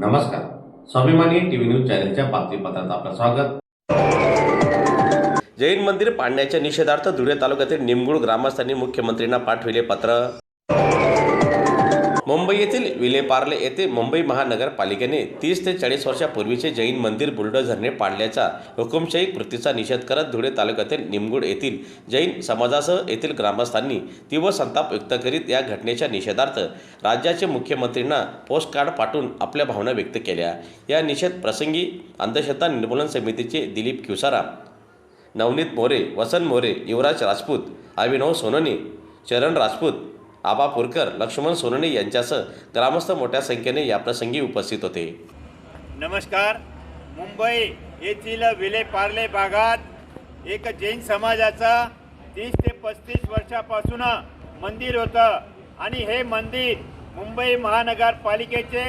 नमस्कार. स्वाभिमानी TV news चॅनलच्या बातमीपत्रात आपलं स्वागत. जैन मंदिर पाडण्याच्या निषेधार्थ धुळे तालुक्यातील निमगुळ ग्रामस्थांनी मुख्यमंत्र्यांना पाठविले पत्र. मुंबई येथील विलेपार्ले येथे मुंबई महानगरपालिकेने तीस ते चाळीस वर्षापूर्वीचे जैन मंदिर बुलडोझरने पाडल्याचा हुकुमशाही कृतीचा निषेध करत धुळे तालुक्यातील निमगुड येथील जैन समाजासह येथील ग्रामस्थांनी तीव्र संताप व्यक्त करीत या घटनेच्या निषेधार्थ राज्याचे मुख्यमंत्र्यांना पोस्टकार्ड पाठवून आपल्या भावना व्यक्त केल्या. या निषेध प्रसंगी अंधश्रद्धा निर्मूलन समितीचे दिलीप क्युसारा नवनीत मोरे वसंत मोरे युवराज राजपूत अभिनव सोनोने चरण राजपूत आबा पुरकर लक्ष्मण सोनणे यांच्यासह ग्रामस्थ मोठ्या संख्येने याप्रसंगी उपस्थित होते. नमस्कार. मुंबई येथील विले पार्ले भागात एक जैन समाजाचा तीस ते पस्तीस वर्षापासून मंदिर होतं. आणि हे मंदिर मुंबई महानगरपालिकेचे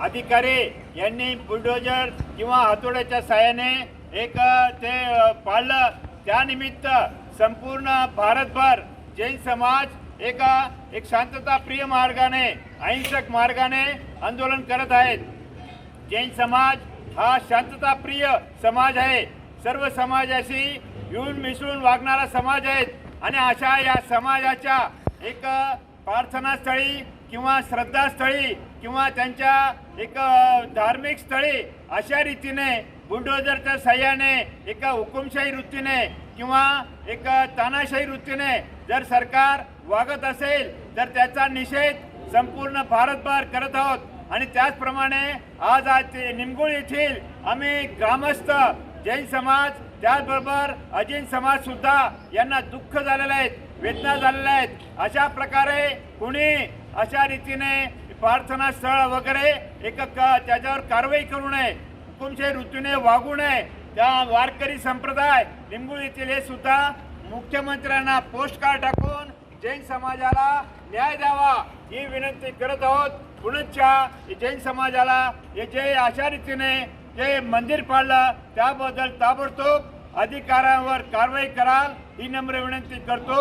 अधिकारी यांनी बुलडोजर किंवा हातोड्याच्या साहाय्याने एक ते पाळलं. त्यानिमित्त संपूर्ण भारतभर जैन समाज एका एक शांतताप्रिय मार्गाने अहिंसक मार्गाने आंदोलन करत आहेत. जैन समाज हा शांतताप्रिय समाज आहे. सर्व समाजाशी येऊन मिसळून वागणारा समाज आहे. आणि अशा या समाजाच्या एक प्रार्थनास्थळी किंवा श्रद्धास्थळी किंवा त्यांच्या एक धार्मिक स्थळी अशा रीतीने बुलडोजरच्या सहाय्याने एका हुकुमशाही वृत्तीने किंवा एक तानाशाही वृत्तीने जर सरकार वागत असेल तर त्याचा निषेध संपूर्ण भारतभर करत आहोत. आणि त्याचप्रमाणे आज आज निमगुळ येथील आम्ही ग्रामस्थ जैन समाज त्याचबरोबर अजैन समाज सुद्धा यांना दुःख झालेलं आहेत वेदना झालेल्या आहेत. अशा प्रकारे कुणी अशा रीतीने प्रार्थना स्थळ वगैरे एक क- त्याच्यावर कारवाई करू नये हुकुमशाही ऋतूने वागू नये त्या वारकरी संप्रदाय निंबूळ येथील हे सुद्धा मुख्यमंत्र्यांना पोस्ट कार्ड टाकून जैन समाजाला न्याय द्यावा ही विनंती करत आहोत. पुनश्च जैन समाजाला हे जे अशा रीतीने जे मंदिर पाडलं त्याबद्दल ताबडतोब अधिकाऱ्यांवर कारवाई कराल ही नम्र विनंती करतो.